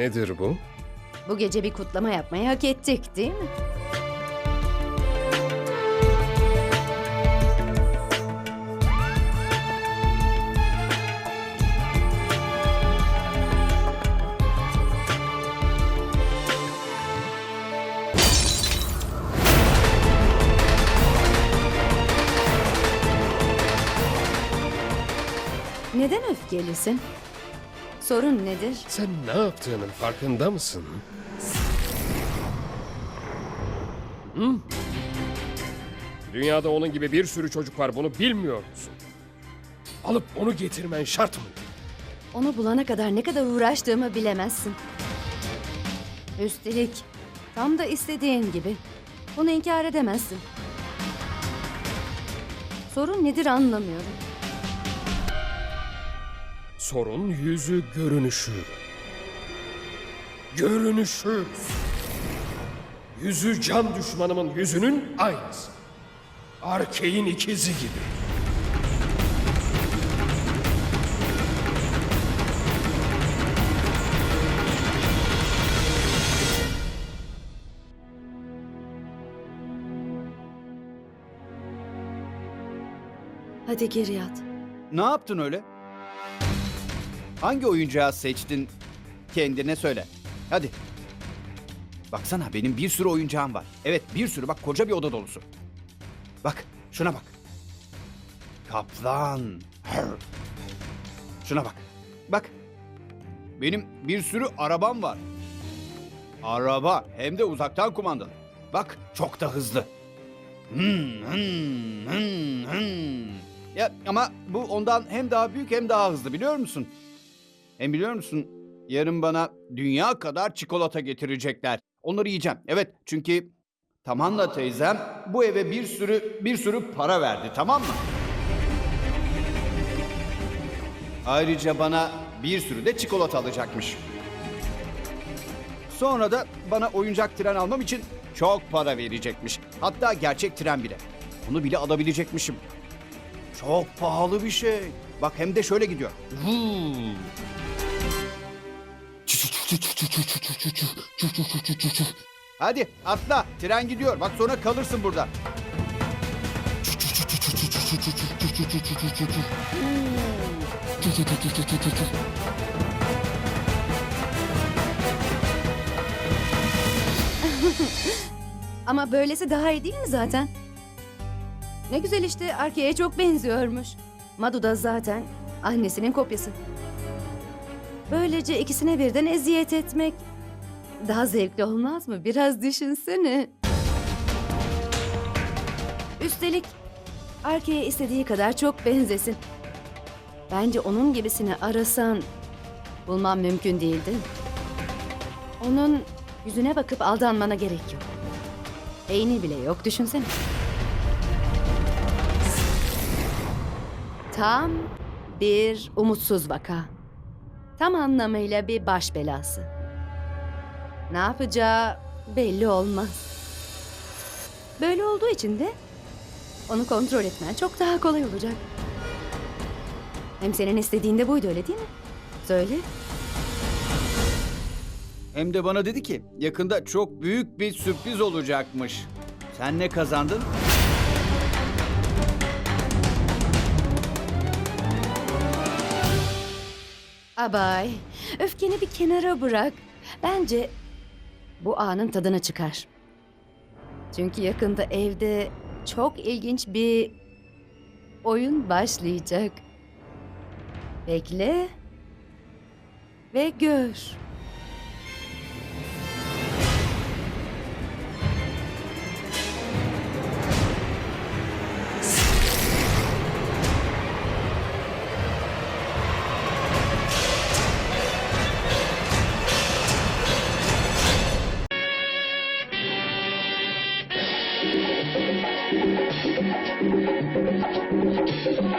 Nedir bu? Bu gece bir kutlama yapmayı hak ettik değil mi? Neden öfkelisin? Sorun nedir? Sen ne yaptığının farkında mısın? Hı? Dünyada onun gibi bir sürü çocuk var bunu bilmiyor musun? Alıp onu getirmen şart mı? Onu bulana kadar ne kadar uğraştığımı bilemezsin. Üstelik tam da istediğin gibi. Bunu inkar edemezsin. Sorun nedir anlamıyorum. Sorun yüzü görünüşü. Görünüşü. Yüzü can düşmanımın yüzünün aynısı. Arkeğin ikizi gibi. Hadi gir yat. Ne yaptın öyle? Hangi oyuncağı seçtin? Kendine söyle. Hadi. Baksana benim bir sürü oyuncağım var. Evet bir sürü bak koca bir oda dolusu. Bak şuna bak. Kaplan. Şuna bak. Bak. Benim bir sürü arabam var. Araba hem de uzaktan kumandalı. Bak çok da hızlı. Hmm, hmm, hmm, hmm. Ya ama bu ondan hem daha büyük hem daha hızlı biliyor musun? Hem biliyor musun? Yarın bana dünya kadar çikolata getirecekler. Onları yiyeceğim. Evet çünkü Tamanla teyzem bu eve bir sürü bir sürü para verdi tamam mı? Ayrıca bana bir sürü de çikolata alacakmış. Sonra da bana oyuncak tren almam için çok para verecekmiş. Hatta gerçek tren bile. Bunu bile alabilecekmişim. Çok pahalı bir şey. Bak hem de şöyle gidiyor. Vuu. Hadi atla. Tren gidiyor. Bak sonra kalırsın burada. Ama böylesi daha iyi değil mi zaten? Ne güzel işte Arke'ye çok benziyormuş. Madu da zaten annesinin kopyası. Böylece ikisine birden eziyet etmek daha zevkli olmaz mı? Biraz düşünsene. Üstelik Arke'ye istediği kadar çok benzesin. Bence onun gibisini arasan bulman mümkün değildi. Onun yüzüne bakıp aldanmana gerek yok. Beyni bile yok düşünsene. Tam bir umutsuz vaka. Tam anlamıyla bir baş belası. Ne yapacağı belli olmaz. Böyle olduğu için de onu kontrol etmen çok daha kolay olacak. Hem senin istediğin de buydu öyle değil mi? Söyle. Hem de bana dedi ki yakında çok büyük bir sürpriz olacakmış. Sen ne kazandın? Abay, öfkeni bir kenara bırak. Bence bu anın tadını çıkar. Çünkü yakında evde çok ilginç bir oyun başlayacak. Bekle ve gör.「そろそろ」